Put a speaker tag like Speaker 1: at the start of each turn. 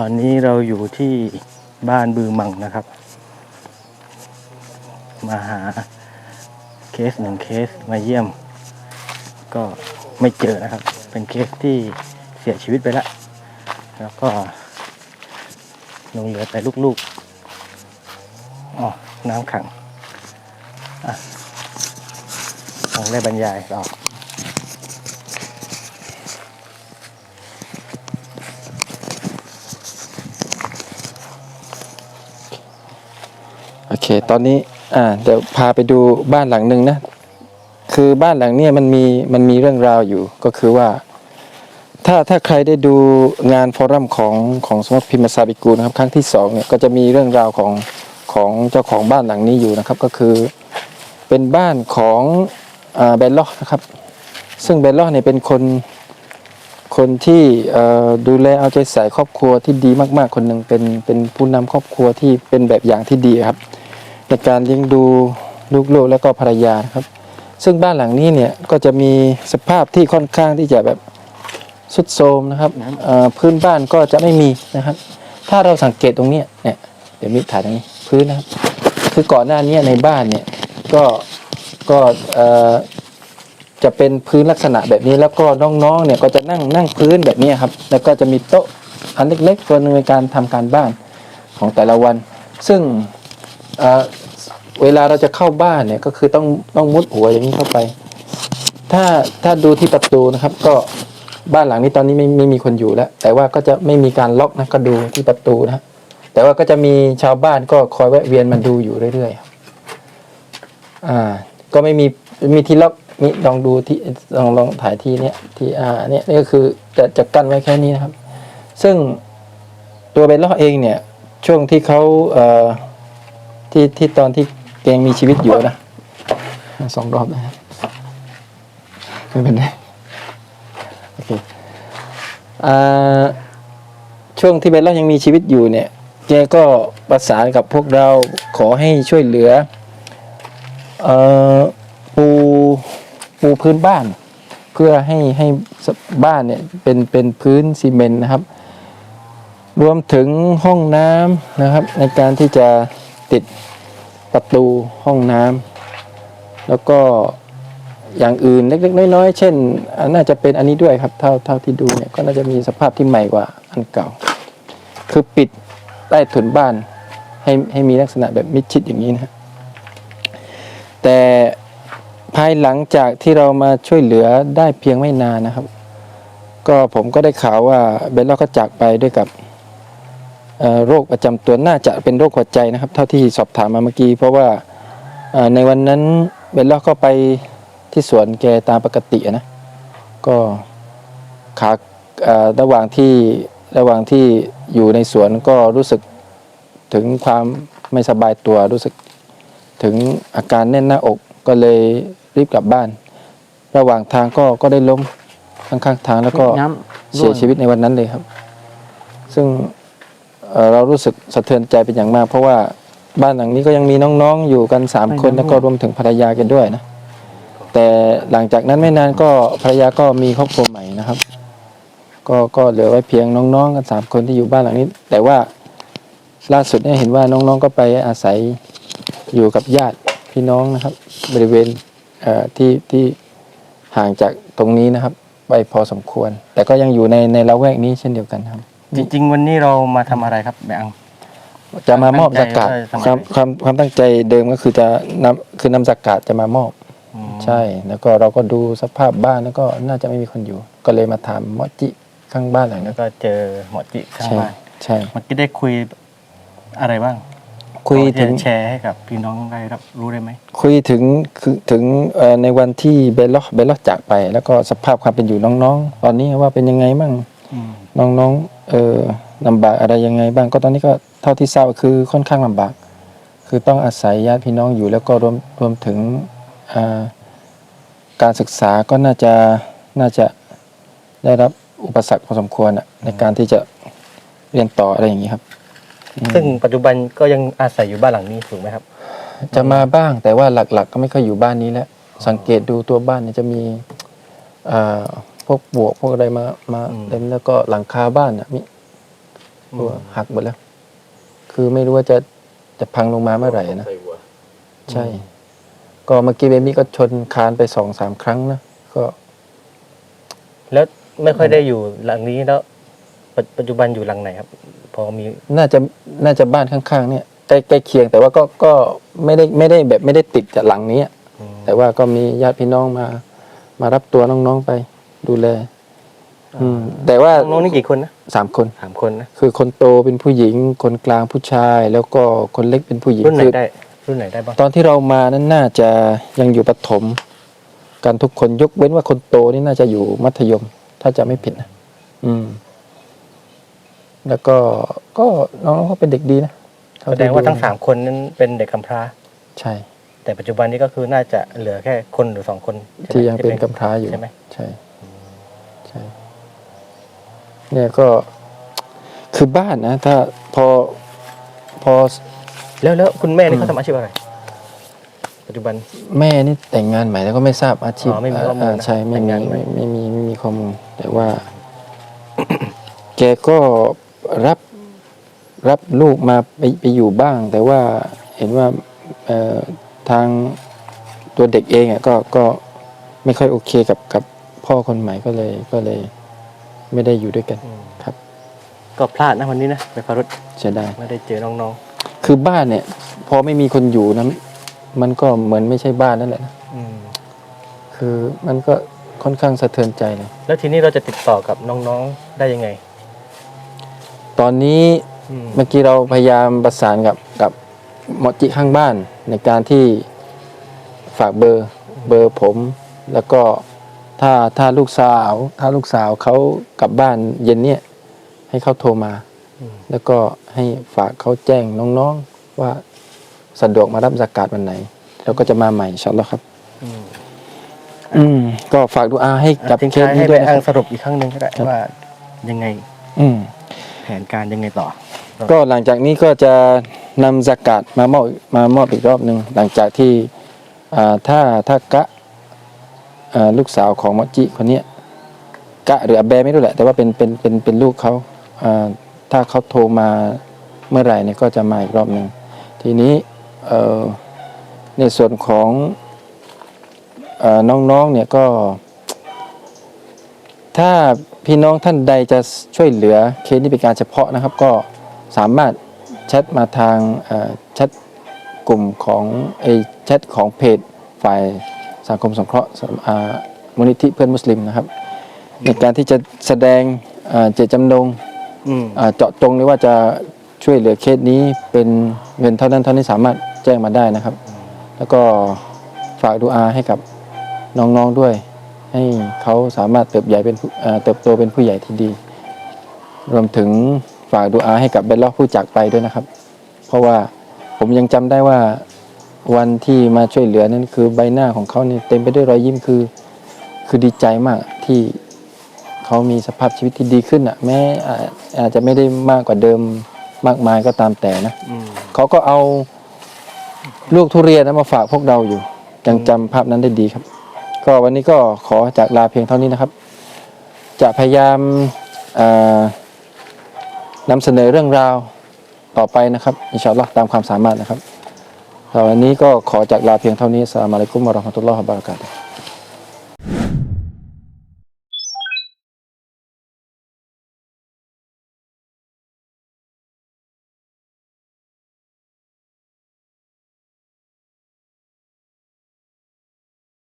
Speaker 1: ตอนนี้เราอยู่ที่บ้านบือมังนะครับ มาหาเคสหนึ่งเคสมาเยี่ยม ก็ไม่เจอนะครับ เป็นเคสที่เสียชีวิตไปแล้วแล้วก็ลงเหลือแต่ลูกๆอ๋อน้ำขังอะลองได้บรรยายต่อ
Speaker 2: เค ตอนนี้อ่าเดี๋ยวพาไปดูบ้านหลังหนึ่งนะ คือบ้านหลังเนี้ยมันมีมันมีเรื่องราวอยู่ก็คือว่า ถ้าถ้าใครได้ดูงานฟอรัมของของสมมติพิมพ์มาซาบิกูนะครับ ครั้งที่สองเนี่ยก็จะมีเรื่องราวของของเจ้าของบ้านหลังนี้อยู่นะครับก็คือเป็นบ้านของอ่าเบลล็อกนะครับ ซึ่งเบลล็อกเนี่ยเป็นคนคนที่ดูแลเอาใจใส่ครอบครัวที่ดีมาก ๆ คนหนึ่งเป็นเป็นผู้นำครอบครัวที่เป็นแบบอย่างที่ดีครับ ในการเลี้ยงดูลูกๆแล้วก็ภรรยานะครับ ซึ่งบ้านหลังนี้เนี่ยก็จะมีสภาพที่ค่อนข้างที่จะแบบสุดโทรมนะครับพื้นบ้านก็จะไม่มีนะครับ ถ้าเราสังเกตตรงนี้เนี่ยเดี๋ยวมิถ่ายตรงนี้พื้นนะครับคือก่อนหน้านี้ในบ้านเนี่ยก็ก็จะเป็นพื้นลักษณะแบบนี้แล้วก็น้องๆเนี่ยก็จะนั่งนั่งพื้นแบบนี้ครับ แล้วก็จะมีโต๊ะอันเล็กๆตัวหนึงในการทำการบ้านของแต่ละวัน ซึ่ง เวลาเราจะเข้าบ้านเนี่ยก็คือต้องต้องมุดหัวอย่างนี้เข้าไป ถ้าถ้าดูที่ประตูนะครับ ก็บ้านหลังนี้ตอนนี้ไม่ไม่มีคนอยู่แล้ว แต่ว่าก็จะไม่มีการล็อกนะก็ดูที่ประตูนะแต่ว่าก็จะมีชาวบ้านก็คอยแวะเวียนมาดูอยู่เรื่อยๆอ่า ก็ไม่มีมีที่ล็อกนี่ลองดูที่ลองลองถ่ายที่เนี้ยที่อ่าเนี่ยนี่ก็คือจะจะกั้นไว้แค่นี้นะครับ ซึ่งตัวเบลล่าเองเนี่ย ช่วงที่เขาเอ่อ ที่ที่ตอนที่แกงมีชีวิตอยู่นะสองรอบนะครับไม่เป็นไรโอเคอช่วงที่เบลล่ายังมีชีวิตอยู่เนี่ยแกก็ประสานกับพวกเราขอให้ช่วยเหลือเอปูปูพื้นบ้าน เพื่อให้ให้บ้านเนี่ยเป็นเป็นพื้นซีเมนต์นะครับ รวมถึงห้องน้ำนะครับในการที่จะติด ประตูห้องน้ำแล้วก็อย่างอื่นเล็กๆน้อยๆเช่นอ่าน่าจะเป็นอันนี้ด้วยครับ เท่าเท่าที่ดูเนี่ยก็น่าจะมีสภาพที่ใหม่กว่าอันเก่า คือปิดใต้ถุนบ้านให้ให้มีลักษณะแบบมิดชิดอย่างนี้นะแต่ภายหลังจากที่เรามาช่วยเหลือได้เพียงไม่นานนะครับ ก็ผมก็ได้ข่าวว่าเบลล่าก็จากไปด้วยกับ โรคประจำตัวน่าจะเป็นโรคหัวใจนะครับ เท่าที่สอบถามมาเมื่อกี้ เพราะว่าเอ่อในวันนั้นเบลล่าก็ไปที่สวนแกตามปกติอะนะ ก็ขาเอ่อระหว่างที่ระหว่างที่อยู่ในสวนก็รู้สึกถึงความไม่สบายตัวรู้สึกถึงอาการแน่นหน้าอกก็เลยรีบกลับบ้าน ระหว่างทางก็ก็ได้ล้มข้างๆทางแล้วก็
Speaker 1: น้ำ
Speaker 2: เสียชีวิตในวันนั้นเลยครับ ซึ่ง เอ่อเรารู้สึกสะเทือนใจเป็นอย่างมาก เพราะว่าบ้านหลังนี้ก็ยังมีน้องๆ อยู่กันสามคนแล้วก็รวมถึงภรรยากันด้วยนะ แต่หลังจากนั้นไม่นานก็ภรรยาก็มีครอบครัวใหม่นะครับ ก็ก็เหลือไว้เพียงน้องๆ กันสามคนที่อยู่บ้านหลังนี้ แต่ว่าล่าสุดเนี่ยเห็นว่าน้องๆ ก็ไปอาศัยอยู่กับญาติพี่น้องนะครับ บริเวณเอ่อที่ที่ห่างจากตรงนี้นะครับ ไปพอสมควร แต่ก็ยังอยู่ในในละแวกนี้เช่นเดียวกันครับ
Speaker 1: จริง ๆ วันนี้เรามาทำอะไรครับแบง
Speaker 2: จะมามอบ
Speaker 1: ตั้
Speaker 2: ส
Speaker 1: งใจ
Speaker 2: กาด
Speaker 1: ว่าจะทำไม
Speaker 2: ความความความตั้งใจเดิมก็คือจะนำคือนำสกาดจะมามอบ
Speaker 1: อืม
Speaker 2: ใช่ แล้วก็เราก็ดูสภาพบ้านแล้วก็น่าจะไม่มีคนอยู่ ก็เลยมาถามหมอจิข้างบ้านหลัง
Speaker 1: แล้
Speaker 2: นั้
Speaker 1: วนก็เจอหมอจิข้าง
Speaker 2: ใช่
Speaker 1: บ้าน
Speaker 2: ใช่
Speaker 1: เมื่อกี้ได้คุยอะไรบ้าง
Speaker 2: คุย
Speaker 1: พอที่
Speaker 2: ถึง
Speaker 1: จะแชร์ให้กับพี่น้องได้รับรู้ได้ไหม
Speaker 2: คุยถึงคือถึงเอ่อในวันที่เบลล็อกเบลล็อกจากไป แล้วก็สภาพความเป็นอยู่น้องๆ ตอนนี้ว่าเป็นยังไงบ้าง
Speaker 1: อืม
Speaker 2: น้องๆ เออลำบากอะไรยังไงบ้างก็ตอนนี้ก็เท่าที่ทราบคือค่อนข้างลำบาก คือต้องอาศัยญาติพี่น้องอยู่แล้วก็รวมรวมถึงอ่าการศึกษาก็น่าจะน่าจะได้รับอุปสรรคพอสมควรอะในการที่จะเรียนต่ออะไรอย่างนี้ครับ
Speaker 1: ซึ่งปัจจุบันก็ยังอาศัยอยู่บ้านหลังนี้ถูกไหมครับ
Speaker 2: จะมาบ้างแต่ว่าหลักๆ ก็ไม่ค่อยอยู่บ้านนี้แล้วสังเกตดูตัวบ้านเนี่ยจะมีอ่า พวกบวกพวกอะไรมามา
Speaker 1: อืม
Speaker 2: เต็มแล้วก็หลังคาบ้านอะมี
Speaker 1: อืม
Speaker 2: รั้วหักหมดแล้ว คือไม่รู้ว่าจะจะพังลงมาเมื่อไหร่นะใช่ ก็เมื่อกี้เบบี้ก็ชนคานไปสองสามครั้งนะก็
Speaker 1: แล้วไม่ค่อยได้อยู่หลังนี้แล้วปัจปัจจุบันอยู่หลังไหนครับ พอมี
Speaker 2: น่าจะน่าจะบ้านข้างๆ เนี่ยใกล้ใกล้เคียง แต่ว่าก็ก็ไม่ได้ไม่ได้แบบไม่ได้ติดกับหลังนี้อะ
Speaker 1: อืม
Speaker 2: แต่ว่าก็มีญาติพี่น้องมา มารับตัวน้องๆไป ดูแล อืมแต่ว่า
Speaker 1: น้องๆนี่กี่คนนะ
Speaker 2: สามคน
Speaker 1: สามคนนะ
Speaker 2: คือคนโตเป็นผู้หญิง คนกลางผู้ชาย แล้วก็คนเล็กเป็นผู้หญิง
Speaker 1: รุ่นไหน
Speaker 2: คือ
Speaker 1: ได้ รุ่นไหนได้บ้าง
Speaker 2: ตอนที่เรามานั้นน่าจะยังอยู่ประถมกันทุกคนยกเว้นว่าคนโตนี่น่าจะอยู่มัธยม ถ้าจะไม่ผิดนะอืม แล้วก็ก็น้องๆเขาเป็นเด็กดีนะเท่
Speaker 1: แสดงว่าทั้ง
Speaker 2: นะ
Speaker 1: สามคนนั้นเป็นเด็กกำพร้า
Speaker 2: ใช่
Speaker 1: แต่ปัจจุบันนี้ก็คือน่าจะเหลือแค่คนหรือสองคนใช่ไหม
Speaker 2: ที่ยังเป็นกำพร้าอยู่
Speaker 1: ใช่ไหม
Speaker 2: ใช่ใช่ เนี่ยก็คือบ้านนะ ถ้าพอพอ
Speaker 1: แล้วแล้วคุณแม่นี่
Speaker 2: อืม
Speaker 1: เขาทำอาชีพอะไร ปัจจุบัน
Speaker 2: แม่นี่แต่งงานใหม่แล้วก็ไม่ทราบอาชีพ
Speaker 1: อ๋อไม่มีข้อมูลนะา
Speaker 2: ใช่ไม่
Speaker 1: แต่ง
Speaker 2: มี
Speaker 1: งานใหม่
Speaker 2: ไม่ไม่มีไม่มีข้อมูลแต่ว่า แกก็รับรับลูกมาไปไปอยู่บ้าง แต่ว่าเห็นว่าเอ่อทางตัวเด็กเองอะก็ก็ไม่ค่อยโอเคกับกับพ่อคนใหม่ก็เลยก็เลย ไม่ได้อยู่ด้วยกัน
Speaker 1: อืม
Speaker 2: ครับ
Speaker 1: ก็พลาดนะวันนี้นะไปฟารุษ
Speaker 2: เสียดาย
Speaker 1: ไม่ได้เจอน้อง
Speaker 2: คือบ้านเนี่ย พอไม่มีคนอยู่นะมันก็เหมือนไม่ใช่บ้านนั่นแหละนะ
Speaker 1: ๆอืม
Speaker 2: คือมันก็ค่อนข้างสะเทือนใจเลย
Speaker 1: แล้วทีนี้เราจะติดต่อกับน้องๆได้ยังไง
Speaker 2: ตอนนี้
Speaker 1: อืม
Speaker 2: เมื่อกี้เราพยายามประสานกับกับหมอจิข้างบ้านในการที่ฝากเบอร์เบอร์ผม แล้วก็ ถ้าถ้าลูกสาว ถ้าลูกสาวเขากลับบ้านเย็นเนี่ย ให้เขาโทรมา
Speaker 1: อืม
Speaker 2: แล้วก็ให้ฝากเขาแจ้งน้องๆว่าสะดวกมารับสกาดวันไหน แล้วก็จะมาใหม่อินชาอัลลอฮ์ครับ
Speaker 1: อืม
Speaker 2: อืมก็ฝากดูอาให้กับ
Speaker 1: ทิ้ง
Speaker 2: เคส
Speaker 1: ท้าย
Speaker 2: นี้
Speaker 1: ให้
Speaker 2: ด้
Speaker 1: ไป
Speaker 2: วยนะค
Speaker 1: อ้าง
Speaker 2: รับ
Speaker 1: สรุปอีกครั้งหนึ่งก็ได้
Speaker 2: ครับ
Speaker 1: ว่ายังไง
Speaker 2: อืม
Speaker 1: แผนการยังไงต่อ
Speaker 2: ก็หลังจากนี้ก็จะนำสกาดมามอบมามอบอีกรอบหนึ่งหลังจากที่อ่าถ้าถ้ากะอ่า ลูกสาวของมอจิคนนี้กะหรืออาแบไม่รู้แหละ แต่ว่าเป็นเป็นเป็นเป็นลูกเขาถ้าเขาโทรมาเมื่อไหร่เนี่ยก็จะมาอีกรอบหนึ่งทีนี้ในส่วนของน้องๆเนี่ยก็ ถ้าพี่น้องท่านใดจะช่วยเหลือเคสนี้เป็นการเฉพาะนะครับ ก็สามารถแชทมาทางแชทกลุ่มของไอแชทของเพจฝ่าย สังคมสงเคราะห์อ่ามูลนิธิเพื่อนมุสลิมนะครับ ในการที่จะแสดงเอ่อเจตจำนง
Speaker 1: อืม
Speaker 2: อ่าเจาะจงเลยว่าจะช่วยเหลือเคสนี้เป็นเงินเท่านั้นเท่านี้สามารถแจ้งมาได้นะครับ แล้วก็ฝากดูอาให้กับน้องๆด้วย ให้เขาสามารถเติบใหญ่เป็นผู้เอ่อเติบโตเป็นผู้ใหญ่ที่ดี รวมถึงฝากดูอาให้กับเบลล็อกผู้จากไปด้วยนะครับ เพราะว่าผมยังจำได้ว่า วันที่มาช่วยเหลือนั้นคือใบหน้าของเขาเนี่ยเต็มไปด้วยรอยยิ้มคือ คือดีใจมากที่เขามีสภาพชีวิตที่ดีขึ้นอะแม้อาอาจจะไม่ได้มากกว่าเดิมมากมายก็ตามแต่นะ
Speaker 1: อืม
Speaker 2: เขาก็เอาลูกทุเรียนนะมาฝากพวกเราอยู่ยังจำภาพนั้นได้ดีครับ ก็วันนี้ก็ขอจากลาเพียงเท่านี้นะครับ จะพยายามเอ่อนำเสนอเรื่องราวต่อไปนะครับ อินชาอัลลอฮ์ตามความสามารถนะครับสำหรับ วันนี้ก็ขอจากลาเพียงเท่านี้สลามุอะลัยกุมวะราะห์มะตุลลอฮ์บะเราะกาตุฮ์